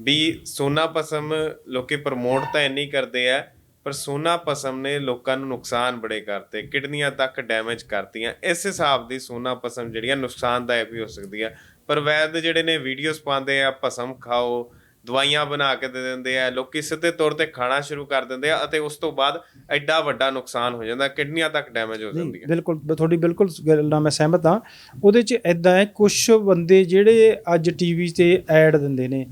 ਵੀ ਸੋਨਾ ਪਸਮ ਲੋਕੀ ਪ੍ਰਮੋਟ ਤਾਂ ਇੰਨੀ ਕਰਦੇ ਆ, ਪਰ ਸੋਨਾ ਪਸਮ ਨੇ ਲੋਕਾਂ ਨੂੰ ਨੁਕਸਾਨ ਬੜੇ ਕਰਤੇ, ਕਿਡਨੀਆਂ ਤੱਕ ਡੈਮੇਜ ਕਰਤੀਆਂ। ਇਸ ਹਿਸਾਬ ਦੀ ਸੋਨਾ ਪਸਮ ਜਿਹੜੀਆਂ ਨੁਕਸਾਨਦਾਇਕ ਵੀ ਹੋ ਸਕਦੀ ਆ। ਪਰ ਵੈਦ ਜਿਹੜੇ ਨੇ ਵੀਡੀਓਜ਼ ਪਾਉਂਦੇ ਆ ਪਸਮ ਖਾਓ ਦਵਾਈਆਂ ਬਣਾ ਕੇ ਦੇ ਦਿੰਦੇ ਆ ਲੋਕੀ ਸਿੱਧੇ ਤੌਰ ਤੇ ਖਾਣਾ ਸ਼ੁਰੂ ਕਰ ਦਿੰਦੇ ਆ ਅਤੇ ਉਸ ਤੋਂ ਬਾਅਦ ਐਡਾ ਵੱਡਾ ਨੁਕਸਾਨ ਹੋ ਜਾਂਦਾ ਕਿਡਨੀਆਂ ਤੱਕ ਡੈਮੇਜ ਹੋ ਜਾਂਦੀਆਂ ਬਿਲਕੁਲ ਤੁਹਾਡੀ ਬਿਲਕੁਲ ਗੱਲ ਨਾਲ ਮੈਂ ਸਹਿਮਤ ਹਾਂ। ਉਹਦੇ 'ਚ ਐਦਾਂ ਹੈ ਕੁਝ ਬੰਦੇ ਜਿਹੜੇ ਅੱਜ ਟੀਵੀ ਤੇ ਐਡ ਦਿੰਦੇ ਨੇ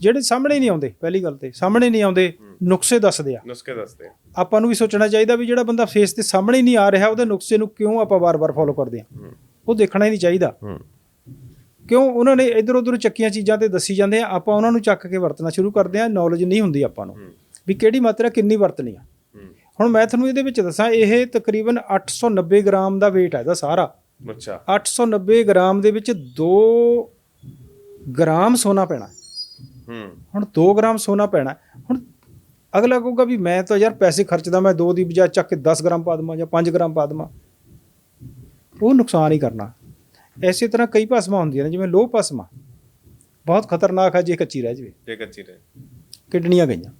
ਜਿਹੜੇ ਸਾਹਮਣੇ ਨਹੀਂ ਆਉਂਦੇ ਪਹਿਲੀ ਗੱਲ ਤੇ ਸਾਹਮਣੇ ਨਹੀਂ ਆਉਂਦੇ ਨੁਕਸੇ ਦੱਸਦੇ ਆ। ਨੁਸਖੇ ਦੱਸਦੇ ਆ। ਆਪਾਂ ਨੂੰ ਵੀ ਸੋਚਣਾ ਚਾਹੀਦਾ ਵੀ ਜਿਹੜਾ ਬੰਦਾ ਫੇਸ ਤੇ ਸਾਹਮਣੇ ਨਹੀਂ ਆ ਰਿਹਾ ਉਹਦੇ ਨੁਕਸੇ ਨੂੰ ਕਿਉਂ ਆਪਾਂ ਵਾਰ-ਵਾਰ ਫੋਲੋ ਕਰਦੇ ਹਾਂ। ਉਹ ਦੇਖਣਾ ਹੀ ਨਹੀਂ ਚਾਹੀਦਾ। ਕਿਉਂ? ਉਹਨਾਂ ਨੇ ਇਧਰ ਉਧਰ ਚੱਕੀਆਂ ਚੀਜ਼ਾਂ ਤੇ ਦੱਸੀ ਜਾਂਦੇ ਆ ਆਪਾਂ ਉਹਨਾਂ ਨੂੰ ਚੱਕ ਕੇ ਵਰਤਣਾ ਸ਼ੁਰੂ ਕਰਦੇ ਆ ਨੌਲੇਜ ਨਹੀਂ ਹੁੰਦੀ ਆਪਾਂ ਨੂੰ। ਵੀ ਕਿਹੜੀ ਮਾਤਰਾ ਕਿੰਨੀ ਵਰਤਣੀ ਆ। ਹੁਣ ਮੈਂ ਤੁਹਾਨੂੰ ਇਹਦੇ ਵਿੱਚ ਦੱਸਾਂ ਇਹ ਤਕਰੀਬਨ 890 ਗ੍ਰਾਮ ਦਾ weight ਹੈ ਇਹਦਾ ਸਾਰਾ। ਅੱਛਾ। 890 ਗ੍ਰਾਮ ਦੇ ਵਿੱਚ 2 ਗ੍ਰਾਮ ਸੋਨਾ ਪੈਣਾ। ਹੂੰ। ਹੁਣ 2 ਗ੍ਰਾਮ ਸੋਨਾ ਪੈਣਾ। ਹੁਣ ਅਗਲਾ ਕਹੂਗਾ ਵੀ ਮੈਂ ਤਾਂ ਯਾਰ ਪੈਸੇ ਖਰਚਦਾ ਮੈਂ 2 ਦੀ ਬਜਾਏ ਚੱਕ ਕੇ 10 ਗ੍ਰਾਮ ਪਾ ਦੇਵਾਂ ਜਾਂ 5 ਗ੍ਰਾਮ ਪਾ ਦੇਵਾਂ। ਉਹ ਨੁਕਸਾਨ ਹੀ ਕਰਨਾ। ਐਸੇ ਤਰ੍ਹਾਂ ਕਈ ਭਸਮਾਂ ਹੁੰਦੀਆਂ ਨੇ ਜਿਵੇਂ ਲੋਹ ਭਸਮਾ। ਬਹੁਤ ਖਤਰਨਾਕ ਹੈ ਜੇ ਕੱਚੀ ਰਹਿ ਜਵੇ। ਜੇ ਕੱਚੀ ਰਹੇ ਕਿਡਨੀਆਂ ਗਈਆਂ।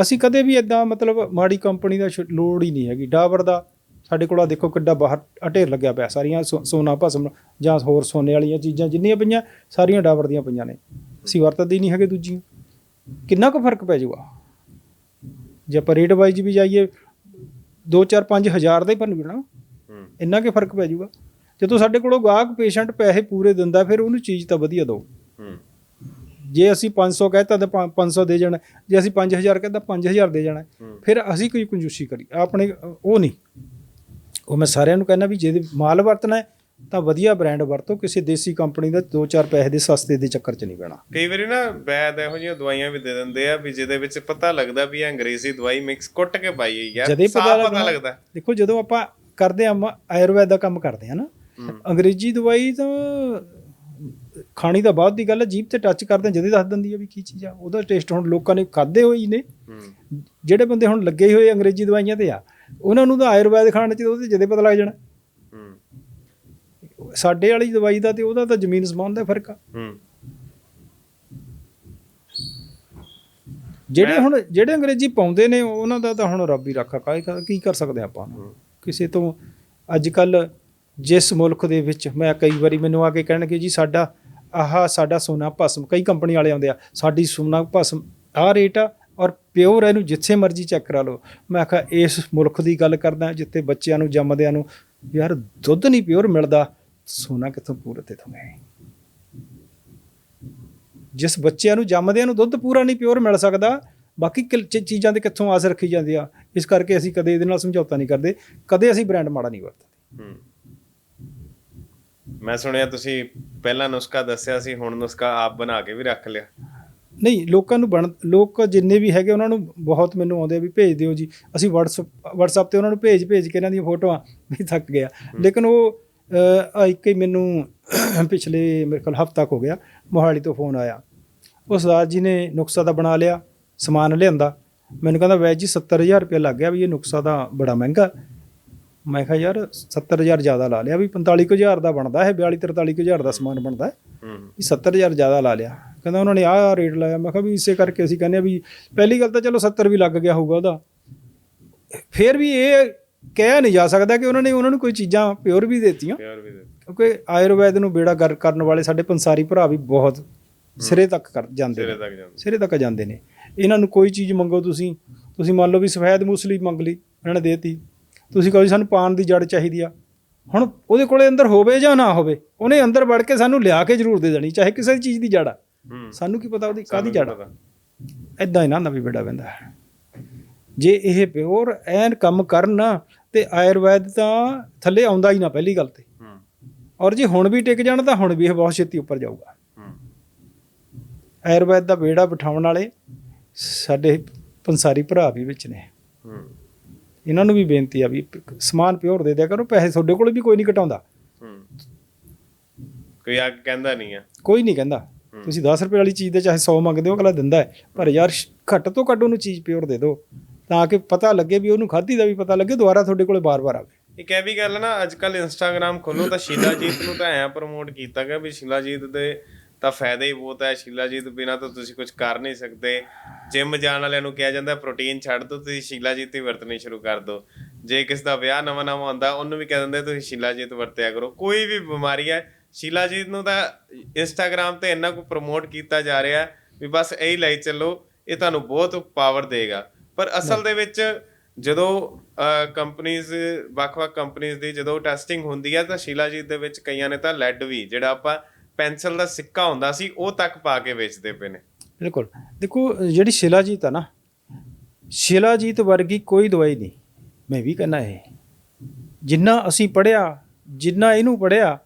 ਅਸੀਂ ਕਦੇ ਵੀ ਇਦਾਂ ਮਤਲਬ ਮਾੜੀ ਕੰਪਨੀ ਦਾ ਸ਼ੁ- ਲੋੜ ਹੀ ਨਹੀਂ ਹੈਗੀ। ਡਾਬਰ ਦਾ ਸਾਡੇ ਕੋਲ ਆ ਦੇਖੋ ਕਿੱਡਾ ਬਾਹਰ ਅਢੇਰ ਲੱਗਿਆ ਪਿਆ ਸਾਰੀਆਂ ਸੋ- ਸੋਨਾ ਭਸਮ ਜਾਂ ਹੋਰ ਸੋਨੇ ਵਾਲੀਆਂ ਚੀਜ਼ਾਂ ਜਿੰਨੀਆਂ ਪਈਆਂ ਸਾਰੀਆਂ ਡਾਬਰ ਦੀਆਂ ਪਈਆਂ ਨੇ। ਅਸੀਂ ਵਰਤਦੇ ਹੀ ਨਹੀਂ ਹੈਗੇ ਦੂਜੀਆਂ। ਕਿੰਨਾ ਕੁ ਫ਼ਰਕ ਪੈ ਜਾਊਗਾ ਜੇ ਆਪਾਂ ਰੇਟ ਵਾਈਜ਼ ਵੀ ਜਾਈਏ 2 4 5 ਹਜ਼ਾਰ ਦਾ ਹੀ ਬਣ ਨਾ ਹੂੰ। ਇੰਨਾ ਕੁ ਫ਼ਰਕ ਪੈ ਜਾਊਗਾ ਜਦੋਂ ਸਾਡੇ ਕੋਲੋਂ ਗਾਹਕ ਪੇਸ਼ੈਂਟ ਪੈਸੇ ਪੂਰੇ ਦਿੰਦਾ ਫਿਰ ਉਹਨੂੰ ਚੀਜ਼ ਤਾਂ ਵਧੀਆ ਦਿਓ। ਹੂੰ। ਜੇ ਅਸੀਂ 500 ਕਹਿਤਾ ਤਾਂ ਪੰ- 500 ਦੇ ਜਾਣਾ ਜੇ ਅਸੀਂ 5000 ਕਹਿੰਦਾ 5000 ਦੇ ਜਾਣਾ। ਫਿਰ ਅਸੀਂ ਕੋਈ ਕੰਜੂਸੀ ਕਰੀ ਆਪਣੇ ਉਹ ਨਹੀਂ। ਉਹ ਮੈਂ ਸਾਰਿਆਂ ਨੂੰ ਕਹਿੰਦਾ ਵੀ ਜੇ ਮਾਲ ਵਰਤਣਾ ਤਾਂ ਵਧੀਆ ਬ੍ਰਾਂਡ ਵਰਤੋ ਕਿਸੇ ਦੇਸੀ ਕੰਪਨੀ ਦਾ 2-4 ਪੈਸੇ ਦੇ ਸਸਤੇ ਦੇ ਚੱਕਰ 'ਚ ਨਹੀਂ ਪੈਣਾ। ਕਈ ਵਾਰੀ ਨਾ ਵੈਦ ਇਹੋ ਜਿਹੀਆਂ ਦਵਾਈਆਂ ਵੀ ਦੇ ਦਿੰਦੇ ਆ ਵੀ ਜਿਹਦੇ ਵਿੱਚ ਪਤਾ ਲੱਗਦਾ ਵੀ ਇਹ ਅੰਗਰੇਜ਼ੀ ਦਵਾਈ ਮਿਕਸ ਕੁੱਟ ਕੇ ਪਾਈ ਹੋਈ ਯਾਰ ਜਦੇ ਸਾਫ਼ ਪਤਾ ਲੱਗਦਾ ਦੇਖੋ ਜਦੋਂ ਆਪਾਂ ਕਰਦੇ ਆ ਆਯੁਰਵੈਦ ਦਾ ਕੰਮ ਕਰਦੇ ਆ ਨਾ। ਅੰਗਰੇਜ਼ੀ ਦਵਾਈ ਤਾਂ ਖਾਣੀ ਤਾਂ ਬਾਅਦ ਦੀ ਗੱਲ ਹੈ ਜੀਭ ਤੇ ਟੱਚ ਕਰਦੇ ਜਦੇ ਦੱਸ ਦਿੰਦੀ ਆ ਵੀ ਕੀ ਚੀਜ਼ ਆ। ਉਹਦਾ ਟੇਸਟ ਹੁਣ ਲੋਕਾਂ ਨੇ ਖਾਦੇ ਹੋਈ ਨੇ। ਹੂੰ। ਜਿਹੜੇ ਬੰਦੇ ਹੁਣ ਲੱਗੇ ਹੋਏ ਅੰਗਰੇਜ਼ੀ ਦਵਾਈਆਂ ਤੇ ਆ ਉਹਨਾਂ ਨੂੰ ਤਾਂ ਆਯੁਰਵੈਦ ਖਾਣ ਚ ਉਹਦੇ ਜਦੇ ਪਤਾ ਲੱਗ ਜਾਣਾ। ਹੂੰ। ਸਾਡੇ ਵਾਲੀ ਦਵਾਈ ਦਾ ਤੇ ਉਹਦਾ ਤਾਂ ਜ਼ਮੀਨ ਸਮਾਨ ਦਾ ਫ਼ਰਕ ਆ। ਹੂੰ। ਜਿਹੜੇ ਹੁਣ ਜਿਹੜੇ ਅੰਗਰੇਜ਼ੀ ਪਾਉਂਦੇ ਨੇ ਉਹਨਾਂ ਦਾ ਤਾਂ ਹੁਣ ਰੱਬ ਹੀ ਰਾਖਾ ਕੀ ਕਰ ਸਕਦੇ ਆਪਾਂ? ਕਿਸੇ ਤੋਂ ਅੱਜ ਕੱਲ ਜਿਸ ਮੁਲਕ ਦੇ ਵਿੱਚ ਮੈਂ ਕਈ ਵਾਰੀ ਮੈਨੂੰ ਆ ਕੇ ਕਹਿਣਗੇ ਜੀ, ਸਾਡਾ ਆਹ ਸਾਡਾ ਸੋਨਾ ਭਸਮ, ਕਈ ਕੰਪਨੀ ਵਾਲੇ ਆਉਂਦੇ ਆ, ਸਾਡੀ ਸੋਨਾ ਭਸਮ ਆਹ ਰੇਟ ਆ ਔਰ ਪਿਓਰ ਇਹਨੂੰ ਜਿੱਥੇ ਮਰਜ਼ੀ ਚੈੱਕ ਕਰਾ ਲਓ। ਮੈਂ ਕਿਹਾ ਇਸ ਮੁਲਕ ਦੀ ਗੱਲ ਕਰਦਾ, ਜਿੱਥੇ ਬੱਚਿਆਂ ਨੂੰ, ਜੰਮਦਿਆਂ ਨੂੰ ਯਾਰ ਦੁੱਧ ਨਹੀਂ ਪਿਓਰ ਮਿਲਦਾ, ਸੋਨਾ ਕਿੱਥੋਂ ਪੂਰਾ ਤੇ ਤੁਹਾਨੂੰ ਜਿਸ ਬੱਚਿਆਂ ਨੂੰ, ਜੰਮਦਿਆਂ ਨੂੰ ਦੁੱਧ ਪੂਰਾ ਨਹੀਂ ਪਿਓਰ ਮਿਲ ਸਕਦਾ, ਬਾਕੀ ਕਿਲ- ਚੀਜ਼ਾਂ ਤੇ ਕਿੱਥੋਂ ਆਸ ਰੱਖੀ ਜਾਂਦੀ ਆ? ਇਸ ਕਰਕੇ ਅਸੀਂ ਕਦੇ ਇਹਦੇ ਨਾਲ ਸਮਝੌਤਾ ਨਹੀਂ ਕਰਦੇ, ਕਦੇ ਅਸੀਂ ਬ੍ਰਾਂਡ ਮਾੜਾ ਨਹੀਂ ਵਰਤਦੇ। ਹੂੰ। ਮੈਂ ਸੁਣਿਆ ਤੁਸੀਂ ਪਹਿਲਾ ਨੁਸਖਾ ਦੱਸਿਆ ਸੀ ਹੁਣ ਨੁਸਖਾ ਆਪ ਬਣਾ ਕੇ ਵੀ ਰੱਖ ਲਿਆ। ਨਹੀਂ ਲੋਕਾਂ ਨੂੰ ਬਣ ਲੋਕ ਜਿੰਨੇ ਵੀ ਹੈਗੇ ਉਹਨਾਂ ਨੂੰ ਬਹੁਤ ਮੈਨੂੰ ਆਉਂਦੇ ਆ ਵੀ ਭੇਜ ਦਿਓ ਜੀ। ਅਸੀਂ WhatsApp WhatsApp ਤੇ ਉਹਨਾਂ ਨੂੰ ਭੇਜ ਭੇਜ ਕੇ ਇਹਨਾਂ ਦੀਆਂ ਫੋਟੋਆਂ ਵੀ ਥੱਕ ਗਿਆ। ਲੇਕਿਨ ਉਹ ਇੱਕ ਹੀ ਮੈਨੂੰ ਪਿਛਲੇ ਮੇਰੇ ਕੋਲ ਹਫ਼ਤਾ ਕੁ ਹੋ ਗਿਆ ਮੋਹਾਲੀ ਤੋਂ ਫੋਨ ਆਇਆ। ਉਸ ਸਰਦਾਰ ਜੀ ਨੇ ਨੁਕਸਾ ਤਾਂ ਬਣਾ ਲਿਆ ਸਮਾਨ ਲਿਆਂਦਾ। ਮੈਨੂੰ ਕਹਿੰਦਾ ਵੈਜ ਜੀ 70000 ਰੁਪਏ ਲੱਗ ਗਿਆ ਵੀ ਇਹ ਨੁਕਸਾ ਤਾਂ ਬੜਾ ਮਹਿੰਗਾ ਮੈਂ ਕਿਹਾ ਯਾਰ 70000 ਜ਼ਿਆਦਾ ਲਾ ਲਿਆ ਵੀ 45000 ਦਾ ਬਣਦਾ ਹੈ 42 43000 ਦਾ ਸਮਾਨ ਬਣਦਾ ਹੈ। ਵੀ 70000 ਜ਼ਿਆਦਾ ਲਾ ਲਿਆ। ਕਹਿੰਦਾ ਉਹਨਾਂ ਨੇ ਆਹ ਰੇਟ ਲਾਇਆ। ਮੈਂ ਕਿਹਾ ਵੀ ਇਸੇ ਕਰਕੇ ਅਸੀਂ ਕਹਿੰਦੇ ਆ ਵੀ ਪਹਿਲੀ ਗੱਲ ਤਾਂ ਚਲੋ 70 ਵੀ ਲੱਗ ਗਿਆ ਹੋਊਗਾ ਉਹਦਾ। ਫਿਰ ਵੀ ਇਹ ਕਹਿ ਨਹੀਂ ਜਾ ਸਕਦਾ ਕਿ ਉਹਨਾਂ ਨੇ ਉਹਨਾਂ ਨੂੰ ਕੋਈ ਚੀਜ਼ਾਂ ਪਿਓਰ ਵੀ ਦਿੱਤੀਆਂ। ਕਿਉਂਕਿ ਆਯੁਰਵੈਦ ਨੂੰ ਬੇੜਾ ਗਰ ਕਰਨ ਵਾਲੇ ਸਾਡੇ ਪੰਸਾਰੀ ਭਰਾ ਵੀ ਬਹੁਤ ਸਿਰੇ ਤੱਕ ਕਰ ਜਾਂਦੇ ਸਿਰੇ ਨੇ। ਤੱਕ ਜਾਂਦਾ। ਸਿਰੇ ਤੱਕ ਜਾਂਦੇ ਨੇ। ਇਹਨਾਂ ਨੂੰ ਕੋਈ ਚੀਜ਼ ਮੰਗੋ ਤੁਸੀਂ। ਤੁਸੀਂ ਮੰਨ ਲਓ ਵੀ ਸਫੈਦ ਮੂਸਲੀ ਮੰਗ ਲਈ ਇਹਨਾਂ ਨੇ ਦੇਤੀ। ਤੁਸੀਂ ਕਹੋ ਜੀ ਸਾਨੂੰ ਪਾਨ ਦੀ ਜੜ ਚਾਹੀਦੀ ਆ। ਹੁਣ ਉਹਦੇ ਕੋਲੇ ਅੰਦਰ ਹੋਵੇ ਜਾਂ ਨਾ ਹੋਵੇ ਉਹਨੇ ਅੰਦਰ ਵੜ ਕੇ ਸਾਨੂੰ ਲਿਆ ਕੇ ਜ਼ਰੂਰ ਦੇ ਦੇਣੀ ਚਾਹੇ ਕਿਸੇ ਚੀਜ਼ ਦੀ ਜੜ ਆ। ਸਾਨੂੰ ਕੀ ਪਤਾ ਉਹਦੀ ਕਾਦੀ ਜੜ ਆ। ਐਦਾਂ ਹੀ ਨਾ ਨਵੀਂ ਬੇੜਾ ਹੈ। ਜੇ ਇਹ ਪਿਓਰ ਐਨ ਕੰਮ ਕਰਨ ਨਾ ਤੇ ਆਯੁਰਵੈਦ ਤਾਂ ਥੱਲੇ ਆਉਂਦਾ ਹੀ ਨਾ ਪਹਿਲੀ ਗੱਲ ਤੇ। ਔਰ ਜੇ ਹੁਣ ਵੀ ਟਿਕ ਜਾਣ ਤਾਂ ਹੁਣ ਵੀ ਇਹ ਬਹੁਤ ਛੇਤੀ ਉੱਪਰ ਜਾਊਗਾ। ਆਯੁਰਵੈਦ ਦਾ ਬੇੜਾ ਬਿਠਾਉਣ ਵਾਲੇ ਸਾਡੇ ਪੰਸਾਰੀ ਭਰਾ ਵੀ ਵਿੱਚ ਨੇ। ਇਹਨਾਂ ਨੂੰ ਵੀ ਬੇਨਤੀ ਆ ਵੀ ਸਮਾਨ ਪਿਓਰ ਦੇ ਦਿਆ ਕਰੋ ਪੈਸੇ ਤੁਹਾਡੇ ਕੋਲ ਵੀ ਕੋਈ ਨਹੀਂ ਘਟਾਉਂਦਾ ਕੋਈ ਆ ਕੇ ਕਹਿੰਦਾ ਨਹੀਂ ਆ। ਕੋਈ ਨਹੀਂ ਕਹਿੰਦਾ। ਤੁਸੀਂ 10 ਰੁਪਏ ਵਾਲੀ ਚੀਜ਼ ਦੇ ਚਾਹੇ 100 ਮੰਗਦੇ ਹੋ ਅਗਲਾ ਦਿੰਦਾ ਹੈ। ਪਰ ਯਾਰ ਘੱਟ ਤੋਂ ਘੱਟ ਉਹਨੂੰ ਚੀਜ਼ ਪਿਓਰ ਦੇ ਦਿਓ। ਤਾਂ ਕਿ ਪਤਾ ਲੱਗੇ ਵੀ ਉਹਨੂੰ ਖਾਧੀ ਦਾ ਵੀ ਪਤਾ ਲੱਗੇ ਦੁਬਾਰਾ ਤੁਹਾਡੇ ਕੋਲੇ ਬਾਰ-ਬਾਰ ਆਵੇ। ਇਹ ਵੀ ਗੱਲ ਨਾ ਅੱਜ ਕੱਲ ਇੰਸਟਾਗ੍ਰam ਖੋਲੋ ਤਾਂ ਸ਼ੀਲਾਜੀਤ ਨੂੰ ਤਾਂ ਐਂ ਪ੍ਰਮੋਟ ਕੀਤਾ ਗਿਆ ਵੀ ਸ਼ੀਲਾਜੀਤ ਦੇ ਤਾਂ ਫਾਇਦਾ ਹੀ ਬਹੁਤ ਹੈ ਸ਼ੀਲਾਜੀਤ, ਬਿਨਾ ਤਾਂ ਤੁਸੀਂ ਕੁਝ ਕਰ ਨਹੀਂ ਸਕਦੇ। ਜਿਮ ਜਾਣ ਵਾਲਿਆਂ ਨੂੰ ਕਿਹਾ ਜਾਂਦਾ ਪ੍ਰੋਟੀਨ ਛੱਡ ਦਿਓ, ਤੁਸੀਂ ਸ਼ੀਲਾਜੀਤ ਹੀ ਵਰਤਣੀ ਸ਼ੁਰੂ ਕਰ ਦਿਓ। ਜੇ ਕਿਸ ਦਾ ਵਿਆਹ ਨਵਾਂ ਨਵਾਂ ਹੁੰਦਾ ਉਹਨੂੰ ਵੀ ਕਹਿ ਦਿੰਦੇ, ਤੁਸੀਂ ਸ਼ੀਲਾਜੀਤ ਵਰਤਿਆ ਕਰੋ। ਕੋਈ ਵੀ ਬਿਮਾਰੀ ਹੈ, ਸ਼ੀਲਾਜੀਤ ਨੂੰ ਤਾਂ ਇੰਸਟਾਗ੍ਰam ਤੇ ਇੰਨਾ ਕੁ ਪ੍ਰਮੋਟ ਕੀਤਾ ਜਾ ਰਿਹਾ ਵੀ ਬਸ ਇਹੀ ਲਈ ਚੱਲੋ, ਇਹ ਤੁਹਾਨੂੰ ਬਹੁਤ ਪਾਵਰ ਦੇਗਾ। ਪਰ ਅਸਲ ਦੇ ਵਿੱਚ ਜਦੋਂ ਕੰਪਨੀਆਂ ਵੱਖ-ਵੱਖ ਕੰਪਨੀਆਂ ਦੀ ਜਦੋਂ ਟੈਸਟਿੰਗ ਹੁੰਦੀ ਹੈ, ਤਾਂ ਸ਼ੀਲਾਜੀਤ ਦੇ ਵਿੱਚ ਕਈਆਂ ਨੇ ਤਾਂ ਲੈਡ ਵੀ, ਜਿਹੜਾ ਆਪਾਂ ਪੈਨਸਲ ਦਾ ਸਿੱਕਾ ਹੁੰਦਾ ਸੀ, ਉਹ ਤੱਕ ਪਾ ਕੇ ਵੇਚਦੇ ਪਏ ਨੇ। ਬਿਲਕੁਲ। ਦੇਖੋ, ਜਿਹੜੀ ਸ਼ਿਲਾਜੀਤ ਆ ਨਾ, ਸ਼ਿਲਾਜੀਤ ਵਰਗੀ ਕੋਈ ਦਵਾਈ ਨਹੀਂ। ਮੈਂ ਵੀ ਕਹਿੰਦਾ ਇਹ। ਜਿੰਨਾ ਅਸੀਂ ਪੜਿਆ ਜਿੰਨਾ ਇਹਨੂੰ ਪੜਿਆ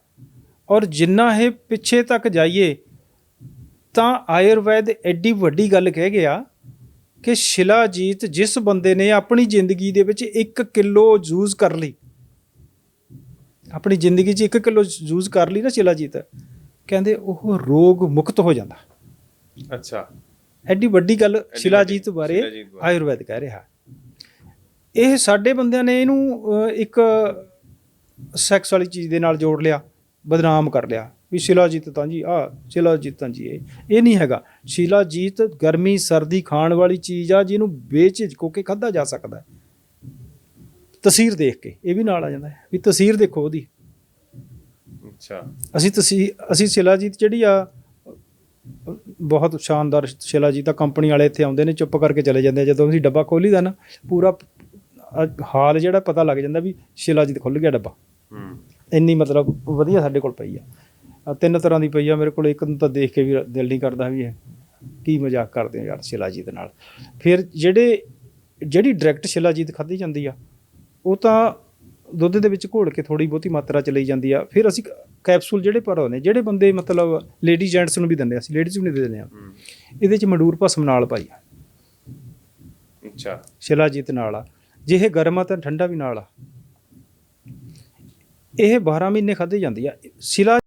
ਔਰ ਜਿੰਨਾ ਇਹ ਪਿੱਛੇ ਤੱਕ ਜਾਈਏ, ਤਾਂ ਆਯੁਰਵੈਦ ਐਡੀ ਵੱਡੀ ਗੱਲ ਕਹਿ ਗਿਆ ਕਿ ਸ਼ਿਲਾਜੀਤ ਜਿਸ ਬੰਦੇ ਨੇ ਆਪਣੀ ਜ਼ਿੰਦਗੀ ਦੇ ਵਿੱਚ 1 ਕਿਲੋ ਯੂਜ਼ ਕਰ ਲਈ, ਆਪਣੀ ਜ਼ਿੰਦਗੀ 'ਚ 1 ਕਿਲੋ ਯੂਜ਼ ਕਰ ਲਈ ਨਾ ਸ਼ਿਲਾਜੀਤ ਕਹਿੰਦੇ ਉਹ ਰੋਗ ਮੁਕਤ ਹੋ ਜਾਂਦਾ। ਅੱਛਾ। ਐਡੀ ਵੱਡੀ ਗੱਲ ਸ਼ਿਲਾਜੀਤ ਬਾਰੇ। ਆਯੁਰਵੈਦ ਕਹਿ ਰਿਹਾ। ਇਹ ਸਾਡੇ ਬੰਦਿਆਂ ਨੇ ਇਹਨੂੰ ਇੱਕ ਸੈਕਸ ਵਾਲੀ ਚੀਜ਼ ਦੇ ਨਾਲ ਜੋੜ ਲਿਆ ਬਦਨਾਮ ਕਰ ਲਿਆ। ਵੀ ਸ਼ਿਲਾਜੀਤ ਤਾਂ ਜੀ ਆ ਸ਼ਿਲਾਜੀਤ ਤਾਂ ਜੀ ਇਹ ਇਹ ਨਹੀਂ ਹੈਗਾ। ਸ਼ਿਲਾਜੀਤ ਗਰਮੀ ਸਰਦੀ ਖਾਣ ਵਾਲੀ ਚੀਜ਼ ਆ ਜਿਹਨੂੰ ਬੇਝਿਜਕ ਹੋ ਕੇ ਖਾਧਾ ਜਾ ਸਕਦਾ। ਤਸਵੀਰ ਦੇਖ ਕੇ ਇਹ ਵੀ ਨਾਲ ਆ ਜਾਂਦਾ। ਹੈ ਵੀ ਤਸਵੀਰ ਦੇਖੋ ਉਹਦੀ। ਅੱਛਾ। ਅਸੀਂ ਤੁਸੀਂ ਅਸੀਂ ਸ਼ਿਲਾਜੀਤ ਜਿਹੜੀ ਆ ਬਹੁਤ ਸ਼ਾਨਦਾਰ ਸ਼ਿਲਾਜੀਤ ਆ ਕੰਪਨੀ ਵਾਲੇ ਇੱਥੇ ਆਉਂਦੇ ਨੇ ਚੁੱਪ ਕਰਕੇ ਚਲੇ ਜਾਂਦੇ ਆ। ਜਦੋਂ ਅਸੀਂ ਡੱਬਾ ਖੋਲੀਦਾ ਨਾ ਪੂਰਾ ਹਾਲ ਜਿਹੜਾ ਪਤਾ ਲੱਗ ਜਾਂਦਾ ਵੀ ਸ਼ਿਲਾਜੀਤ ਖੁੱਲ ਗਿਆ ਡੱਬਾ। ਹੂੰ। ਇੰਨੀ ਮਤਲਬ ਵਧੀਆ ਸਾਡੇ ਕੋਲ ਪਈ ਆ। ਤਿੰਨ ਤਰ੍ਹਾਂ ਦੀ ਪਈ ਆ ਮੇਰੇ ਕੋਲ ਇੱਕ ਨੂੰ ਤਾਂ ਦੇਖ ਕੇ ਵੀ ਦਿਲ ਨਹੀਂ ਕਰਦਾ ਵੀ ਇਹ ਕੀ ਮਜ਼ਾਕ ਕਰਦੇ ਆ ਯਾਰ ਸ਼ਿਲਾਜੀਤ ਨਾਲ। ਫਿਰ ਜਿਹੜੇ ਜਿਹੜੀ ਡਾਇਰੈਕਟ ਸ਼ਿਲਾਜੀਤ ਖਾਧੀ ਜਾਂਦੀ ਆ ਉਹ ਤਾਂ ਦੁੱਧ ਦੇ ਵਿੱਚ ਘੋਲ ਕੇ ਥੋੜੀ ਬਹੁਤੀ ਮਾਤਰਾ ਚ ਲਈ ਜਾਂਦੀ ਆ। ਫਿਰ ਅਸੀਂ ਕੈਪਸੂਲ ਜਿਹੜੇ ਭਰੋ ਨੇ ਜਿਹੜੇ ਬੰਦੇ ਮਤਲਬ ਲੇਡੀ ਜੈਂਟਸ ਨੂੰ ਵੀ ਦਿੰਦੇ ਆ ਅਸੀਂ ਲੇਡੀਜ਼ ਨੂੰ ਨਹੀਂ ਦੇ ਦਿੰਦੇ ਆ। ਇਹਦੇ ਚ ਮੰਡੂਰ ਭਸਮ ਨਾਲ ਪਾਈ ਆ। ਅੱਛਾ। ਸ਼ਿਲਾਜੀਤ ਨਾਲ ਆ। ਜੇ ਇਹ ਗਰਮ ਆ ਤਾਂ ਠੰਡਾ ਵੀ ਨਾਲ ਆ। ਇਹ 12 ਮਹੀਨੇ ਖਾਧੀ ਜਾਂਦੀ ਆ। ਸ਼ਿਲਾ